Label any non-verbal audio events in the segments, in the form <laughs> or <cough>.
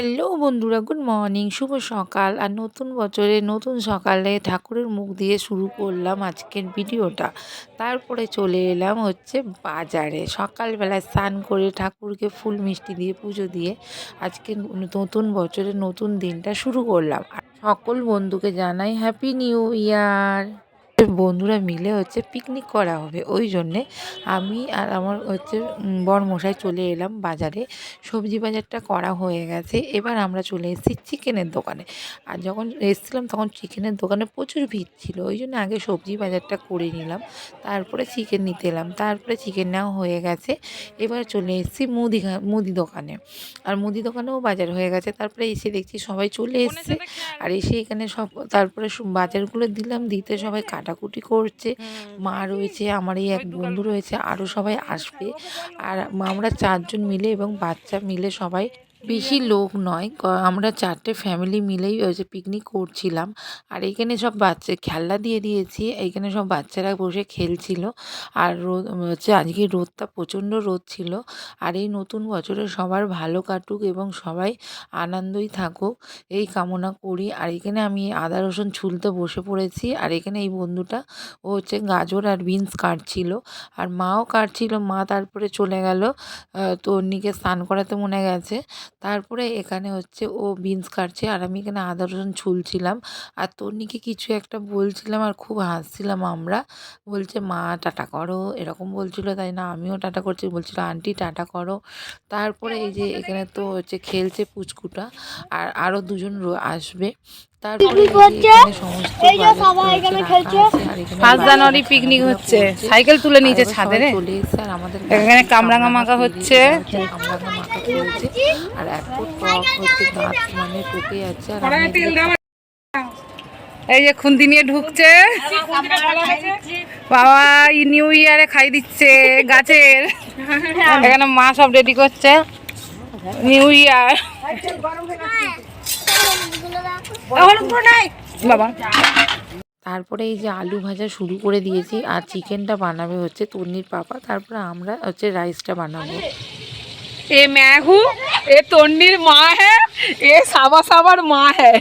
Hello বন্ধুরা, good morning. শুভ সকাল। আর নতুন বছরে নতুন সকালে ঠাকুরের মুখ দিয়ে শুরু করলাম আজকের ভিডিওটা। তারপরে চলে এলাম হচ্ছে বাজারে। সকালবেলায় স্নান করে ঠাকুরকে ফুল মিষ্টি দিয়ে পুজো দিয়ে আজকে নতুন বছরের নতুন দিনটা শুরু করলাম। আর সকল বন্ধুকে জানাই হ্যাপি নিউ ইয়ার বন্ধুরা মিলে হচ্ছে পিকনিক করা হবে। ওই জন্যে আমি আর আমার হচ্ছে বরমশাই চলে এলাম বাজারে। সবজি বাজারটা করা হয়ে গেছে। এবার আমরা চলে এসেছি চিকেনের দোকানে। আর যখন এসেছিলাম তখন চিকেনের দোকানে প্রচুর ভিড় ছিল। ওই জন্য আগে সবজি বাজারটা করে নিলাম। তারপরে চিকেন নিতে এলাম। তারপরে চিকেন নেওয়া হয়ে গেছে। এবার চলে এসেছি মুদি মুদি দোকানে। আর মুদি দোকানেও বাজার হয়ে গেছে। তারপরে এসে দেখছি সবাই চলে এসছে। আর এসে এখানে সব তারপরে বাজারগুলো দিলাম। দিতে সবাই কাটাকুটি করছে। মা রয়েছে আমার এই এক বন্ধু রয়েছে আরও সবাই আসবে। আর আমরা চারজন মিলে এবং বাচ্চা মিলে সবাই বেশি লোক নয়। আমরা চারটে ফ্যামিলি মিলেই ওই যে পিকনিক করছিলাম। আর এখানে সব বাচ্চা, খেলনা দিয়ে দিয়েছি। এইখানে সব বাচ্চারা বসে খেলছিল। আর রোদ হচ্ছে আজকে রোদটা প্রচণ্ড রোদ ছিল। আর এই নতুন বছরে সবার ভালো কাটুক এবং সবাই আনন্দই থাকুক, এই কামনা করি। আর এখানে আমি আদা, রসুন ছুলতে বসে পড়েছি। আর এখানে এই বন্ধুটা, ও হচ্ছে গাজর আর বিনস কাটছিল। আর মাও কাটছিল, মা তারপরে চলে গেল। তো তন্নিকে স্নান করাতে মনে গেছে। তারপরে এখানে হচ্ছে ও বিনস কাটছে আর আমি এখানে আদা, রসুন ছুলছিলাম। আর তন্নিকে কিছু একটা বলছিলাম আর খুব হাসছিলাম আমরা। বলছে, মা, টাটা করো। এরকম বলছিল, তাই না? আমিও টাটা করছি। বলছিল, আন্টি, টাটা করো। তারপরে এই যে এখানে তো হচ্ছে খেলছে পুচকুটা। আর আরও দুজন আসবে। ফার্স্ট জানুয়ারি পিকনিক হচ্ছে। সাইকেল তুলে এবার ছাদে। রে এখানে কামরাঙা মাখা হচ্ছে। আর মানে এই যে খুন্তি নিয়ে ঢুকছে। বাবা ই নিউ ইয়ারে খাই দিচ্ছে গাছের। এখানে মা সব রেডি করছে। New year. বাবা তারপরে এই যে আলু ভাজা শুরু করে দিয়েছি আর চিকেনটা বানাবে হচ্ছে তন্নির পাপা তারপরে আমরা হচ্ছে রাইসটা বানাবো ये मैं हूँ ये तोंडीर माँ है ये सावा सावर माँ है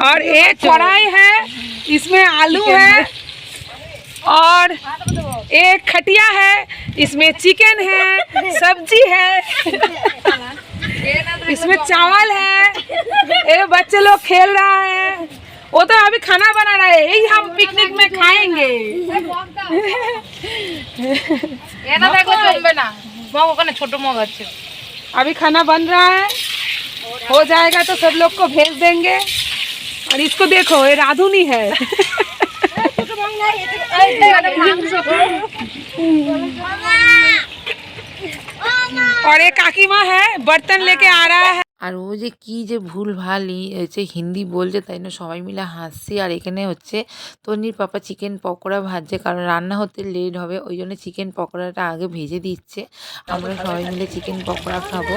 और एक कढ़ाई है इसमें आलू है और एक खटिया है इसमें चिकन है सब्जी है इसमें चावल है। ये बच्चे लोग खेल रहा है। वो तो अभी खाना बना रहा है। यही हम पिकनिक में खाएँगे। ये ना देखो ना छोटो मोह अच्छे। अभी खाना बन रहा है। हो जाएगा तो सब लोग को भेज देंगे। और इसको देखो ये राधुनी है। <laughs> <laughs> <laughs> और एक काकी माँ है बर्तन लेके आ रहा है। আর ও যে কি যে ভুল ভালই হচ্ছে হিন্দি বলছে তাই না সবাই মিলে হাসছি। আর এখানে হচ্ছে তন্নির পাপা চিকেন পকোড়া ভাজছে কারণ রান্না হতে লেট হবে ওই জন্য চিকেন পকোড়াটা আগে ভেজে দিচ্ছে। আমরা সবাই মিলে চিকেন পকোড়া খাব।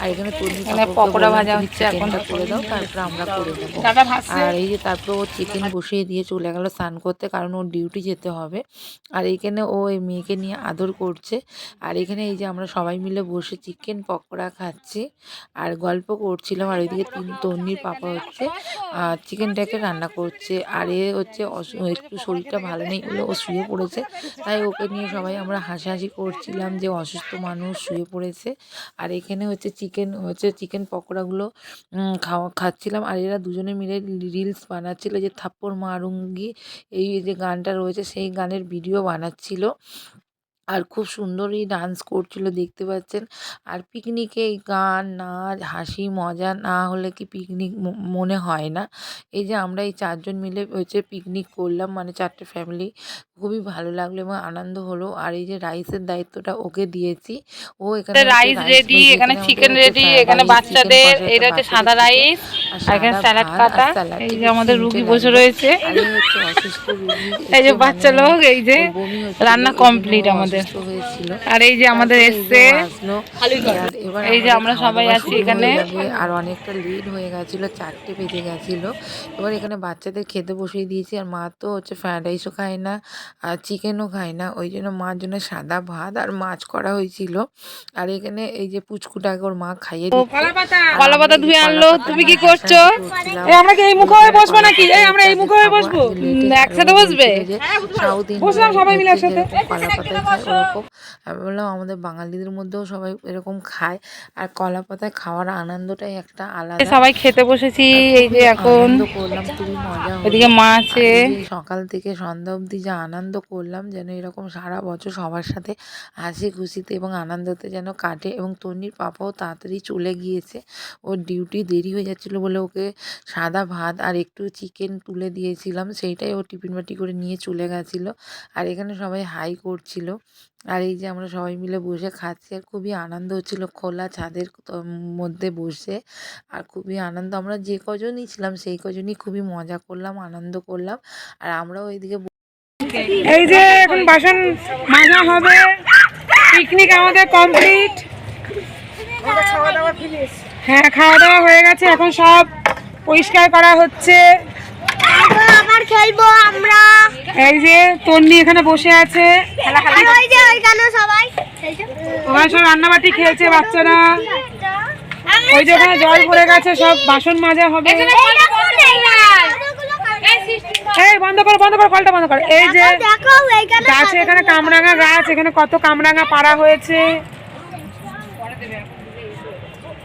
আর এখানে তন্নির পকোড়া ভাজা হচ্ছে এখনটা করে দাও তারপর আমরা করে দেবো। আর এই যে তারপর ও চিকেন বসিয়ে দিয়ে চলে গেল স্নান করতে কারণ ওর ডিউটি যেতে হবে। আর এখানে ও এই মেয়েকে নিয়ে আদর করছে। আর এখানে এই যে আমরা সবাই মিলে বসে চিকেন পকোড়া খাচ্ছি। আর গল্প করছিলাম আর ওইদিকে তিন তন্নির পাপা হচ্ছে চিকেনটাকে রান্না করছে। আর এ হচ্ছে একটু শরীরটা ভালো নেই বলে ও শুয়ে পড়েছে। তাই ওকে নিয়ে সবাই আমরা হাসাহাসি করছিলাম যে অসুস্থ মানুষ শুয়ে পড়েছে। আর এখানে হচ্ছে চিকেন হচ্ছে চিকেন পকোড়াগুলো খাওয়া, খাচ্ছিলাম। আর এরা দুজনে মিলে রিলস বানাচ্ছিল যে থাপ্পড় মারুঙ্গি, এই যে গানটা রয়েছে সেই গানের ভিডিও বানাচ্ছিল। আর খুব সুন্দরই ডান্স করছিল, দেখতে পাচ্ছেন। আর পিকনিকে গান, নাচ, হাসি, মজা না হলে কি পিকনিক মনে হয় না। এই যে আমরা এই চারজন মিলে হচ্ছে পিকনিক করলাম মানে চারটে ফ্যামিলি খুবই ভালো লাগল এবং আনন্দ হলো। আর এই যে রাইসের দায়িত্বটা ওকে দিয়েছি। ও এখানে রাইস রেডি এখানে চিকেন রেডি এখানে বাচ্চাদের এটা হচ্ছে সাদা রাইস আর এখানে স্যালাড কাটা। এই যে আমাদের রুগী বসে রয়েছে। <laughs> এই যে বাচ্চা মানে লোক এই যে রান্না কমপ্লিট আমাদের। হয়েছিল। আর এই যে আমাদের এই যে এসছে। এই যে আমরা সবাই আছি এখানে। আর অনেকটা লেট হয়ে গেছিল চারটে বেজে গেছিল। এবার এখানে বাচ্চাদের খেতে বসিয়ে দিয়েছি। আর মা তো হচ্ছে ফ্রায়েড রাইসও খায় না। আর চিকেনও খাই না। ওই জন্য মার জন্য সাদা ভাত আর মাছ করা হয়েছিল। আর এখানে এই যে পুচকুটাকে ওর মা খাইয়ে কলা পাতা পাতা ধুয়ে আনলো। তুমি কি করছ? আমরা কি এই মুখে হয়ে বসবো নাকি? এই আমরা এই মুখে হয়ে বসবো? একসাথে বসবে? বলছিল যে সাউথ বসলাম সবাই মিলে একসাথে। কলা ওরকম আমি বললাম আমাদের বাঙালিদের মধ্যেও সবাই এরকম খায়। আর কলা পাতায় খাওয়ার আনন্দটাই একটা আলাদা। সবাই খেতে বসেছি এই যে এখন। করলাম খুবই মজা এদিকে মা আছে। সকাল থেকে সন্ধ্যা অবধি যে আনন্দ করলাম যেন এরকম সারা বছর সবার সাথে হাসি খুশিতে এবং আনন্দতে যেন কাটে এবং তন্নির পাপাও তাড়াতাড়ি চলে গিয়েছে। ওর ডিউটি দেরি হয়ে যাচ্ছিল বলে ওকে সাদা ভাত আর একটু চিকেন তুলে দিয়েছিলাম, সেইটাই ও টিফিন বাটি করে নিয়ে চলে গেছিল আর এখানে সবাই হাই করছিল। আর এই যে আমরা সবাই মিলে বসে খাচ্ছি আর খুবই আনন্দ হচ্ছিল খোলা ছাদের মধ্যে বসে আর খুবই আনন্দ। আমরা যে কজনই ছিলাম সেই কজনই খুবই মজা করলাম, আনন্দ করলাম। আর আমরাও এইদিকে এই যে এখন বাসন মাজা হবে। পিকনিক আমাদের কমপ্লিট হ্যাঁ খাওয়া দাওয়া হয়ে গেছে এখন সব পরিষ্কার করা হচ্ছে। আবার খেলব আমরা। এই যে তন্নি এখানে বসে আছে। ওই যে ওইখানে সবাই? ওখানে সব রান্নাবাটি খেয়েছে বাচ্চারা। ওই যে ওখানে জল পড়ে গেছে সব বাসন মাজা হবে। এই বন্ধ করো বন্ধ করো কলটা বন্ধ করো। এই যে গাছে এখানে কামরাঙা গাছ এখানে কত কামরাঙা পাড়া হয়েছে।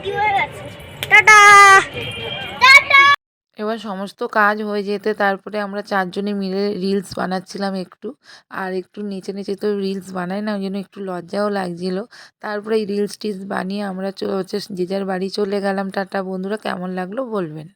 হয়ে টাটা! এবার সমস্ত কাজ হয়ে যেতে তারপরে আমরা চারজনে মিলে রিলস বানাচ্ছিলাম একটু। আর একটু নিচে নিচে তো রিলস বানাই না ওই জন্য একটু লজ্জাও লাগছিল। তারপরে এই রিলস টিলস বানিয়ে আমরা চ- হচ্ছে যে যার বাড়ি চলে গেলাম। টাটা বন্ধুরা কেমন লাগল বলবেন?